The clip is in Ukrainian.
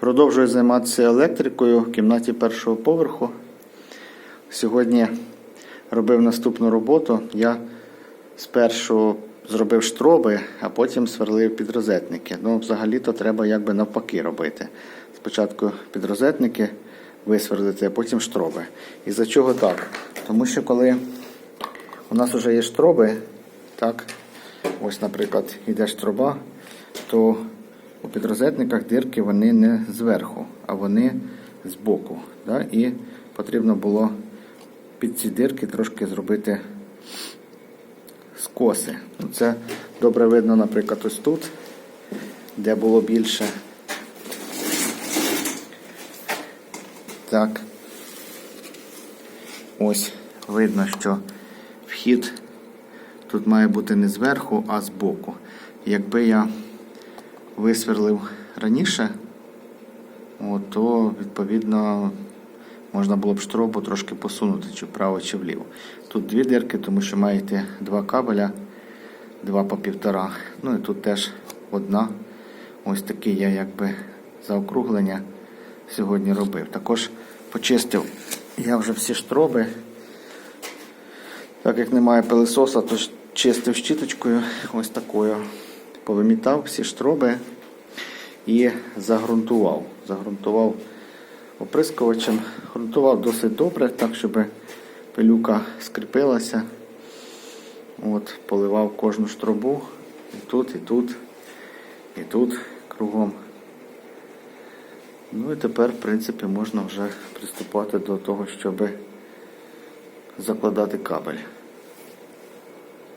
Продовжую займатися електрикою в кімнаті першого поверху. Сьогодні робив наступну роботу. Я спершу зробив штроби, а потім сверлив підрозетники. Ну, взагалі-то треба якби навпаки робити. Спочатку підрозетники висверлити, а потім штроби. І за чого так? Тому що коли у нас вже є штроби, так, ось, наприклад, йде штроба, то підрозетниках дирки вони не зверху, а вони збоку. Да? І потрібно було під ці дирки трошки зробити скоси. Ну, Це добре видно, наприклад, ось тут, де було більше. Так. Ось видно, що вхід тут має бути не зверху, а збоку. Якби я висверлив раніше, от, то відповідно можна було б штробу трошки посунути, чи вправо, чи вліво. Тут дві дирки, тому що маєте два кабеля, два по півтора. Ну і тут теж одна. Ось такі я якби заокруглення сьогодні робив. Також почистив я вже всі штроби. Так як немає пилисоса, то чистив щіточкою ось такою. Повимітав всі штроби і загрунтував. Загрунтував оприскувачем. Грунтував досить добре, так, щоб пилюка скріпилася. От, Поливав кожну штробу. І тут, і тут, і тут кругом. Ну і тепер, в принципі, можна вже приступати до того, щоб закладати кабель.